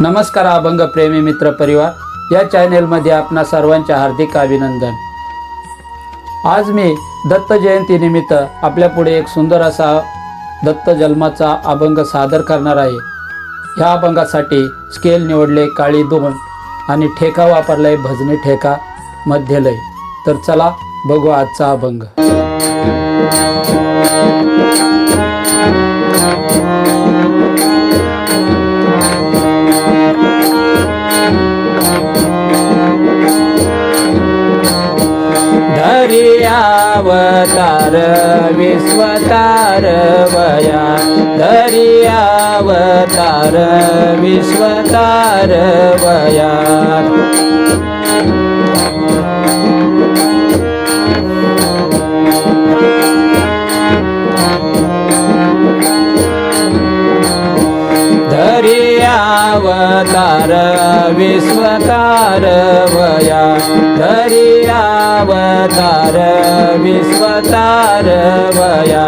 नमस्कार अभंग प्रेमी मित्र परिवार. या चॅनेलमध्ये आपणा सर्वांचे हार्दिक अभिनंदन. आज मी दत्त जयंतीनिमित्त आपल्यापुढे एक सुंदर असा दत्त जन्माचा अभंग सादर करणार आहे. ह्या अभंगासाठी स्केल निवडले काळी दोन आणि ठेका वापरलाय भजनी ठेका मध्यलय तर चला बघू आजचा अभंग. अवतार विश्वतार वया धरियावतार विश्वतार वया। अवतार विश्वतार वया धरियावतार विश्वतार वया।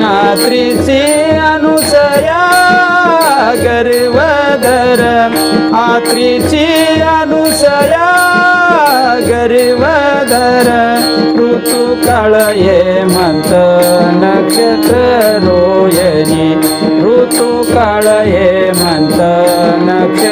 नात्रीचे अनुसया गर्वधर आत्रीची हे ये म्हणत नक्षत्र रोयनी ऋतू काळ ये म्हणत नक्ष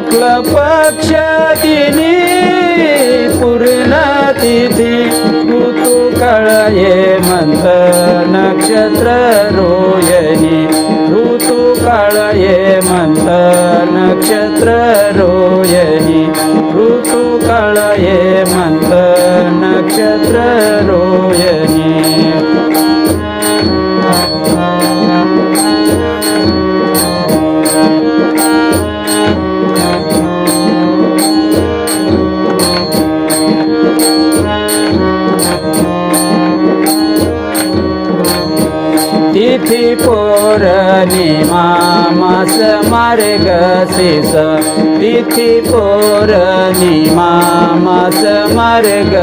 शुक्ल पक्ष दिनी पूर्ण तिथी ऋतू ये नक्षत्र रोयनी। ऋतू काळ ये म्हणत नक्षत्र रोयनी। ऋतू काळ ये नक्षत्र रोयनी। पौर्णिमा मास मार्ग शिस तिथी पौर्णिमा मास मार्ग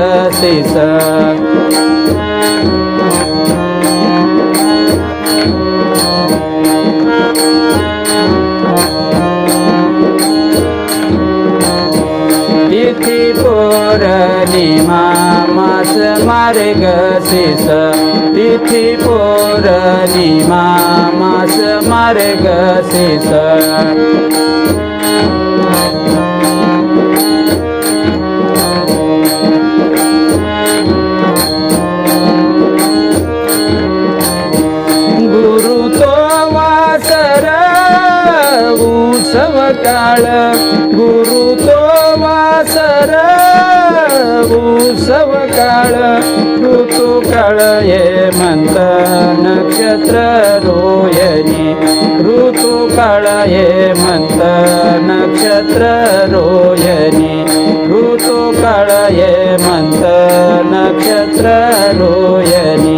मार्ग शिस तिथी पौर्णिमा मास मार्ग शिस गुरु तो वासर उत्सव काळ गुरु तो वासर उत्सव काळ ऋतू काळ ये म्हणत नक्षत्र रोयनी. ऋतू काळ ये म्हणत नक्षत्र रोयनी. ऋतू काळ ये म्हणत नक्षत्र रोयनी.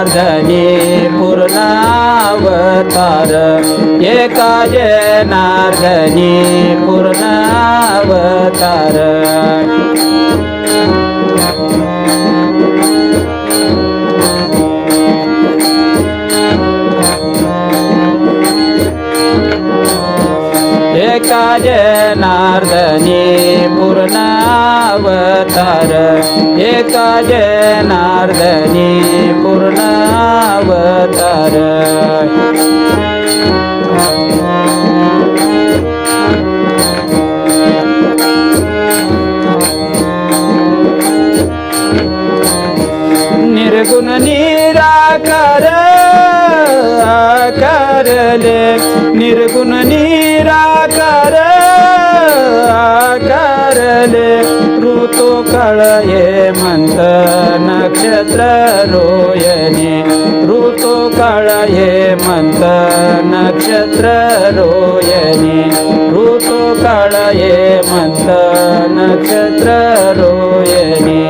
जनार्दनी पूर्णावतार एका जनार्दनी पूर्णावतार. का जनार्दने पूर्णावतार निर्गुण निराकार आकार निर्गुण निरा रोयने ऋतू काळ नक्षत्र रोयने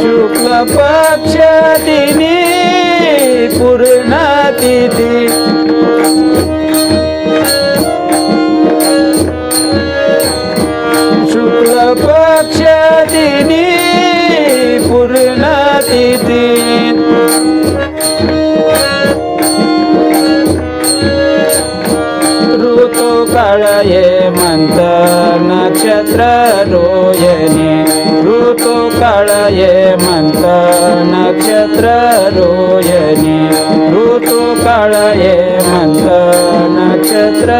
शुक्ल पक्ष दिनी पूर्ण तिथी ये मंतर नक्षत्र रोयने ऋतु काळ ये मंतर नक्षत्र रोयने ऋतु काळ ये मंतर नक्षत्र